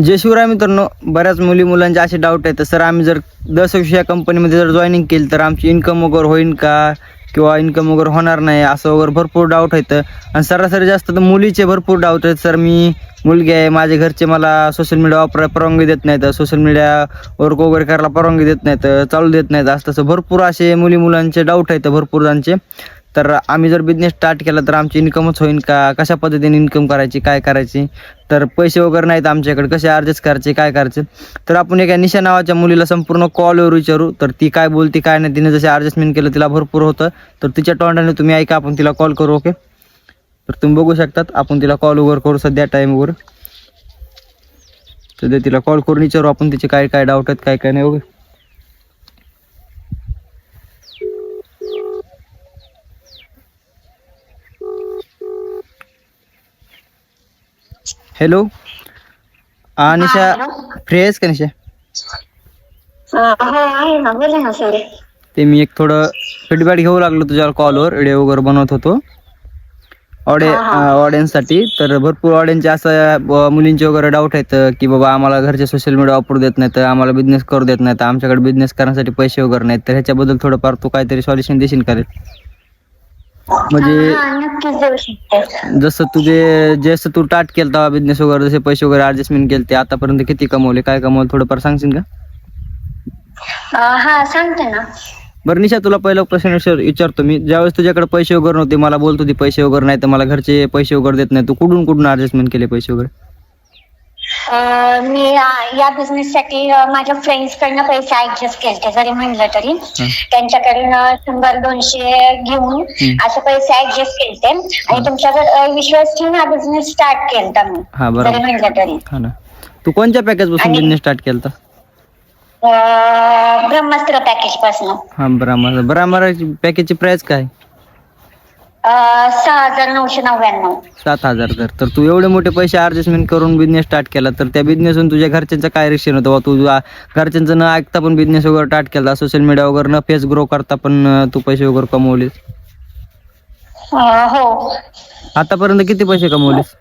जय शिवराय मित्रांनो बऱ्याच मुली मुलांचे असे डाऊट आहेत. सर आम्ही जर दस वर्ष या कंपनीमध्ये जर जॉईनिंग केली तर आमची इन्कम वगैरे होईल का? किंवा इन्कम वगैरे होणार नाही असं वगैरे भरपूर डाऊट आहेत. आणि सरासरी जास्त तर मुलीचे भरपूर डाऊट आहेत. सर मी मुलगी आहे माझे घरचे मला सोशल मीडिया वापरायला परवानगी देत नाहीत. सोशल मीडिया वर्क वगैरे करायला परवानगी देत नाहीत चालू देत नाहीत. असं तसं भरपूर असे मुली मुलांचे डाऊट आहेत भरपूर जणांचे. तर आम्ही जर बिझनेस स्टार्ट केला तर आमची इन्कमच होईल का? कशा पद्धतीने इन्कम करायची काय करायची? तर पैसे वगैरे नाहीत आमच्याकडे. कसे अर्जेस करायचे काय करायचे? तर आपण एका निशा नावाच्या मुलीला संपूर्ण कॉलवर विचारू. तर ती काय बोलते काय नाही तिने जसे ॲडजस्टमेंट केलं तिला भरपूर होतं. तर तिच्या तोंडाने तुम्ही ऐका आपण तिला कॉल करू ओके तर तुम्ही बघू शकतात आपण तिला कॉल वगैरे करू सध्या टाईमवर सध्या तिला कॉल करून विचारू आपण तिचे काय काय डाऊट आहेत काय काय नाही ओके हॅलो हा निशा फ्री आहेस का निशा ते मी एक थोडं फीडबॅक घेऊ लागलो तुझ्या कॉलवर व्हिडिओ वगैरे बनवत होतो ऑडि ऑडियन्ससाठी तर भरपूर ऑडियन्सचे असं मुलींचे वगैरे डाऊट आहेत की बाबा आम्हाला घरचे सोशल मीडिया वापरू देत नाहीत आम्हाला बिझनेस करू देत नाहीत आमच्याकडे बिझनेस करण्यासाठी पैसे वगैरे नाहीत तर ह्याच्याबद्दल थोडंफार तू काहीतरी सॉल्युशन देशील का रे म्हणजे जसं तुझे जसं तू स्टार्ट केलं तेव्हा बिझनेस वगैरे जसे पैसे वगैरे ऍडजस्टमेंट केले ते आतापर्यंत किती कमवले काय कमवले थोडंफार सांगशील का? हा सांगते ना. बरं निशा तुला पहिला प्रश्न विचार- विचारतो मी. ज्यावेळेस तुझ्याकडे पैसे वगैरे नव्हते मला बोलत होती पैसे वगैरे नाही तर मला घरचे पैसे वगैरे देत नाही. तू कुठून कुठून ऍडजस्टमेंट केले पैसे वगैरे? अं, मी अं, या बिझनेस साठी अं, माझ्या फ्रेंड्स कडनं पैसे ऍडजस्ट केले जरी म्हणलं तरी. त्यांच्याकडून शंभर दोनशे घेऊन हम्म. असे पैसे ऍडजस्ट केले आणि तुमच्याकडे अं, विश्वास ठेवून हा बिझनेस स्टार्ट केला मी हा जरी म्हणलं तरी. हा ना. तू कोणत्या पॅकेजपासून आणि- बिझनेस स्टार्ट केला अं, ब्रह्मास्त्र पॅकेजपासून. हा बराबर बराबर पॅकेजची प्राइस काय? सहा हजार नऊशे नव्याण्णव. सात हजार तर तर तू एवढे मोठे पैसे ऍडजस्टमेंट करून बिझनेस स्टार्ट केला तर त्या बिझनेसहून तुझ्या घरच्यांचं काय रिएक्शन होतं? तू आ- घरच्यांचं न ऐकता पण बिझनेस वगैरे स्टार्ट केला सोशल मीडिया वगैरे न फेस ग्रो करता पण अं, तू पैसे वगैरे कमवलेस? अं, हो. आतापर्यंत किती पैसे कमवलेस?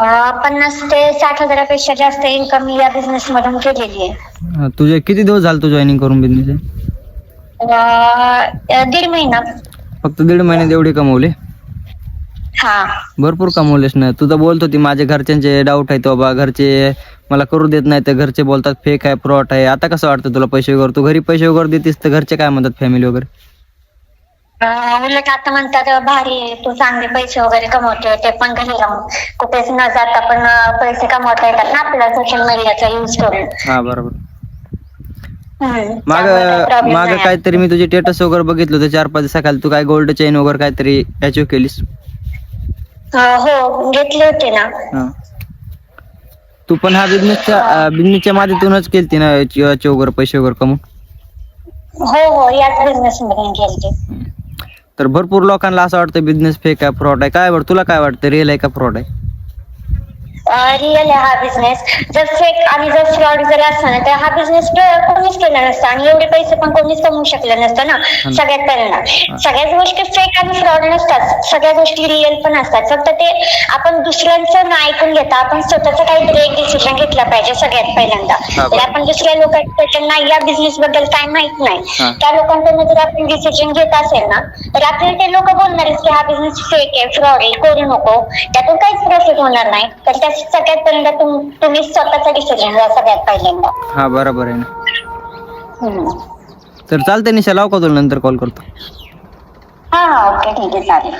अं, पन्नास ते साठ हजारापेक्षा जास्त इन्कम या बिझनेस मधून केलेली आहे. तुझे किती दिवस झाले तू जॉईनिंग करून बिझनेस अं, दीड महिना. फक्त दीड महिन्यात एवढे कमवले? हा. भरपूर कमवलेस ना. तुझं बोलत होती माझ्या घरच्यांचे डाऊट आहेत बाबा घरचे मला करू देत नाही तर घरचे बोलतात फेक आहे फ्रॉड आहे. आता कसं वाटतं तुला पैसे वगैरे? तू घरी पैसे वगैरे देतेस तर घरचे काय म्हणतात फॅमिली वगैरे? अं, उलट आता म्हणतात भारी आहे, तू चांगले पैसे वगैरे कमवतोय ते पण घरी राहून. कुठेच न जाता पण अं, पैसे कमवता येतात ना आपल्याला सोशल मीडियाचा युज करून. हा बरोबर. माग माग. काहीतरी मी तुझे स्टेटस वगैरे बघितलं होतं चार पाच दिवसाखाली तू काय गोल्ड चेन वगैरे काहीतरी अचीव केलीस? हो घेतले होते ना. तू पण हा बिझनेसच्या बिझनेसच्या माध्यमातूनच केलती ना याचे वगैरे पैसे वगैरे कमवून? हो हो याच बिझनेस मधून गेलते तर भरपूर लोकांना असं वाटतं बिझनेस फेक आहे फ्रॉड आहे. काय बरं तुला काय वाटतं रिअल आहे का फ्रॉड आहे? रिअल आहे हा बिझनेस जर फेक आणि जर फ्रॉड जर असता ना तर हा बिझनेस कोणीच केला नसता आणि एवढे पैसे पण कोणीच कमवू शकलं नसतं ना सगळ्यात पहिल्यांदा. सगळ्याच गोष्टी फेक आणि फ्रॉड नसतात. सगळ्या गोष्टी रिअल पण असतात. फक्त ते आपण दुसऱ्यांचं न ऐकून घेता आपण स्वतःचा काहीतरी एक डिसिजन घेतला पाहिजे सगळ्यात पहिल्यांदा. तर आपण दुसऱ्या लोकांना या बिझनेस बद्दल काय माहीत. नाही त्या लोकांकडून जर आपण डिसिजन घेत असेल ना तर आपल्याला ते लोक बोलणारच की हा बिझनेस फेक आहे फ्रॉड आहे करू नको. त्यातून काहीच प्रॉफिट होणार नाही. तर त्या सगळ्यात पहिल्यांदा तुम- तुम्ही स्वतःचा डिसिजन घ्या सगळ्यात पहिल्यांदा. हा बरोबर आहे ना. हम्म. तर चालतंय निशा लाव का तुला नंतर कॉल करतो. हा हा ओके ठीक आहे चालेल.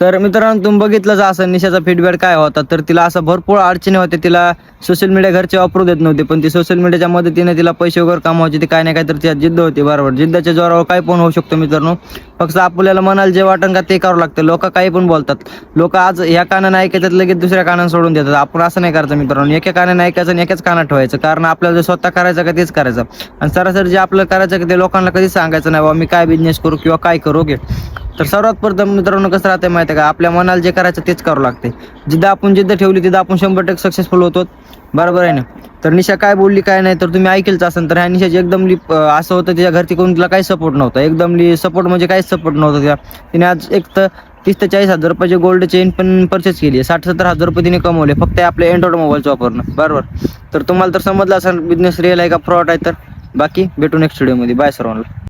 तर मित्रांनो तुम्ही बघितलंच असं निशाचा फीडबॅक काय होता. तर तिला असं भरपूर अडचणी होते तिला सोशल मीडिया घरचे वापरू देत नव्हते पण ती सोशल मीडियाच्या मदतीने तिला पैसे वगैरे कमवायचे ते काय नाही काय तर तिला जिद्द होती बरोबर. जिद्दाच्या जोरावर काय पण होऊ शकतो मित्रांनो. फक्त आपल्याला मनाला जे वाटण का ते करावं लागतं. लोक काही पण बोलतात. लोक आज ह्या कानानं ऐकायच्यात लगेच दुसऱ्या कानानं सोडून देतात. आपण असं नाही करायचं मित्रांनो. एका कानानं ऐकायचं आणि एकाच कानात ठेवायचं. कारण आपल्याला जे स्वतः करायचं का तेच करायचं. आणि सरासरी जे आपल्याला करायचं का ते लोकांना कधीच सांगायचं नाही बाबा मी काय बिझनेस करू किंवा काय करू ओके? तर सर्वात प्रथम मित्रांनो कसं राहते माहिती माहिती का? आपल्या मनाला जे करायचं तेच करावं लागते. जिद्द आपण जिद्द ठेवली तिथं आपण शंभर टक्के सक्सेसफुल होतो. बरोबर आहे ना? तर निशा काय बोलली काय नाही तर तुम्ही ऐकेलच असेल तर ह्या निशाची एकदमली असं होतं तिच्या घरती कोण तिला काही सपोर्ट नव्हता. एकदमली सपोर्ट म्हणजे काहीच सपोर्ट नव्हता तिला. तिने आज एक तर तीस ते चाळीस हजार रुपयाचे गोल्ड चेन पण परचेस केली आहे. साठ सत्तर हजार रुपये तिने कमवले. फक्त आपले अँड्रॉइड मोबाईलचं वापरणं बरोबर? तर तुम्हाला तर समजलं असेल बिझनेस रिअल आहे का फ्रॉड आहे तर. बाकी भेटू नेक्स्ट व्हिडिओमध्ये बाय सर्वांना.